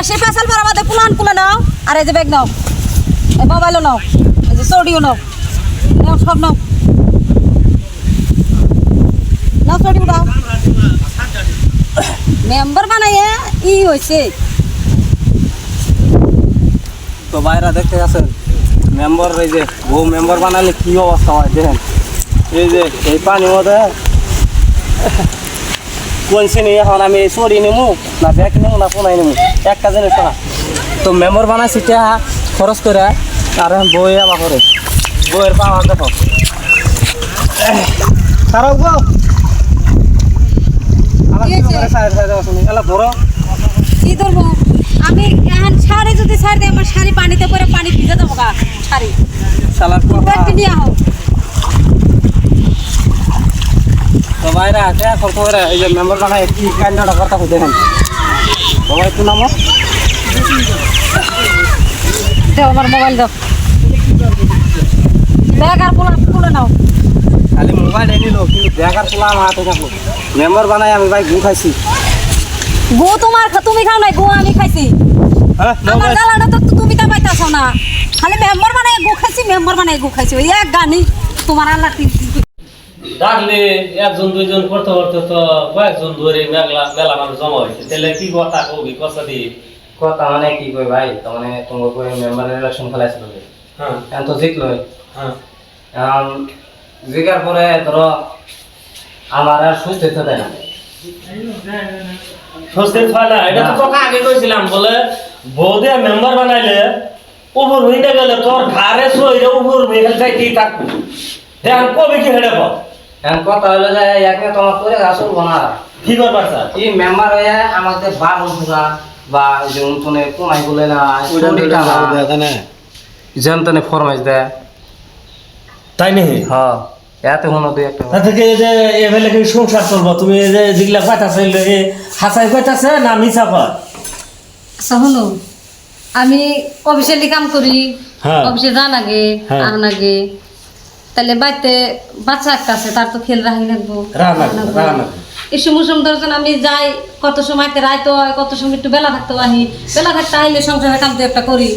বেশি পেশাল পর আমাদের পুলান পুলে নাও, আর এই যে ব্যাগ নাও, এই মোবাইলও নাও, এই যে চড়িও নাও নাও, সব নাও। নাও চড়ি উঠাও মেম্বার বানাইয়ে ই হয়েছে তো বাইরা দেখতে আছেন, মেম্বার এই যে, বউ মেম্বার বানালে কি অবস্থা হয় দেখেন। এই যে, এই পানি মধ্যে কোন শ্রেণি এখন আমি সরি নেব না ব্যাগ নেব না ফোনাই নেব একটা জিনিস না তো মেম্বার বানাইছি টা খরচ করে আর বই আবার করে। বইয়ের পাওয়া দেখো। খারাপ গো কি ধরবো আমি এখন শাড়ি যদি ছাড় দিই আমার শাড়ি পানিতে পরে পানি ভিজে দেবো গা শাড়ি নিয়ে তো বাইরে আছে খরচ এই যে মেম্বার বানাই কি কান্ডটা কথা দেখেন সবাই একটু নামো। আমার মোবাইল দাও। ব্যাগ আর পুলা পুলে নাও। খালি মোবাইল এনে লো কিন্তু বেকার পোলা আমার হাতে থাকল। মেম্বার বানাই আমি ভাই গু খাইছি। গো তোমার খা- তুমি খাও নাই গো আমি খাইছি। হ্যাঁ আমার তো তুমি তা পাইতাছ না। খালি মেম্বার বানাই গো খাইছি মেম্বার বানাই গো খাইছি। ওই এক গানি তোমার আল্লাহ ডাকলে একজন দুইজন করতে করতে তো কয়েকজন ধরে মেলা মেলা মানুষ জমা হয়েছে। তাহলে কি কথা কবি? কথা দিয়ে। কথা মানে কি কই ভাই? তার মানে তোমার কই মেম্বারের ইলেকশন খেলাইছিল হ্যাঁ। এখন তো জিতলো হ্যাঁ। জিকার পরে ধরো আমার আর সুস্থ হতে দেয় না সস্তের ফয়লা এটা তো তোকে আগে কইছিলাম বলে বৌদি মেম্বার বানাইলে উপর হইতে গেলে তোর ঘাড়ে সইরে উপর মেঘেল চাইতেই থাকব। দেখ কবি কি হেডে পাও এখন কথা হলো যে একে তোমার করে আসল কি করবার স্যার? এই মেম্বার হয়ে আমাদের বার উঠা বা ওই যে কোনাই বলে না চন্ডিটা না জেনতনে ফরমাইশ দেয়। তাই নেই হ্যাঁ এতে হলো দুই একটা তা থেকে এই যে এবেলে কি সংসার চলবো তুমি এই যে যেগুলা হাসাই পাইতাছে না মিছা কয়? আচ্ছা শুনো আমি অফিসিয়ালি কাম করি। হ্যাঁ। অফিসে যান আগে হ্যাঁ। আন আগে। তাহলে বাড়িতে বাচ্চা একটা আছে তার তো খেল রাখি লাগবো। এই সময় সময় ধরছেন আমি যাই কত সময়তে রাইতে হয় কত সময় একটু বেলা থাকতে আহি। বেলা থাকতে আইলে সংসারের কাম তো একটা করি।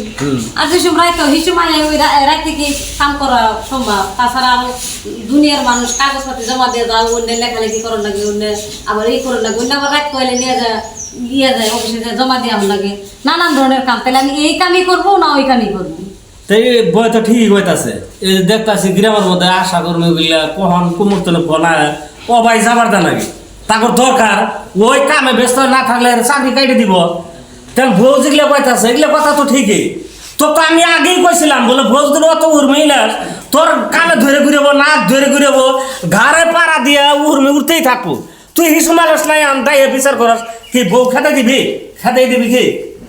আর যে সময় রাইতে সেই সময় ওই রাইতে কি কাম করা সম্ভব? তাছাড়া আরও দুনিয়ার মানুষ কাগজপাতি জমা দিয়ে যাও অন্য লেখালেখি করার লাগে অন্য আবার এই করার লাগে অন্য আবার রাইতে হইলে নিয়ে যায় ইয়ে যায় অফিসে জমা দেওয়ার লাগে। নানান ধরনের কাম তাহলে আমি এই কামই করব না ওই কামই করব? তো এই বই তো ঠিকই কইতাছে। এই দেখতাছি গ্রামের মধ্যে আশা কর্মী গুলা কখন কুমুর্ত না ও ভাই যাবার দা নাকি? তাকর দরকার, ওই কামে ব্যস্ত না থাকলে চাকরি কাটে দিব। তাহলে ভোজ যেগুলো কইতাছে, এগুলো কথা তো ঠিকই। তো তো আমি আগেই কইছিলাম, বলে ভোজ দিলে অত উর্মিলাস তোর কানে ধরে ঘুরেবো, নাক ধরে ঘুরেবো, ঘাড়ে পাড়া দিয়া উর্মি উঠতেই থাকব। তুই হিসু মানুষ নাই আন্দাই বিচার করস, কি বউ খেতে দিবি? খেতে দিবি কি?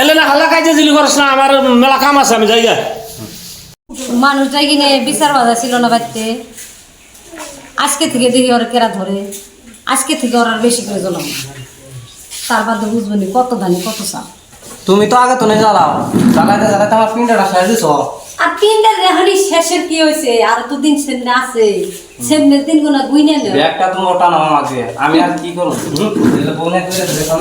এলে না হাল্লা কাজে জিলি করস না আমার মেলা কাম আছে আমি যাই গা। মানুষ যাই কিনে বিচার বাজা ছিল না বাড়িতে। আজকে থেকে দেখি ওরা কেরা ধরে আজকে থেকে ওরা আর বেশি করে জ্বলাম তার বাদে বুঝব নি কত ধানি কত চা তুমি তো আগে তো নেই জ্বালাও জ্বালাইতে জ্বালাইতে আমার পিন্ডাটা শেষ দিছ। আর তিনটা রেহানি শেষের কি হয়েছে? আর তো দিন সেমনে আছে সেমনে দিনগুলো গুইনে নেও। ব্যাগটা তুমি ওটা নামা মাঝে আমি আর কি করব? হুম বনে করে দেখলাম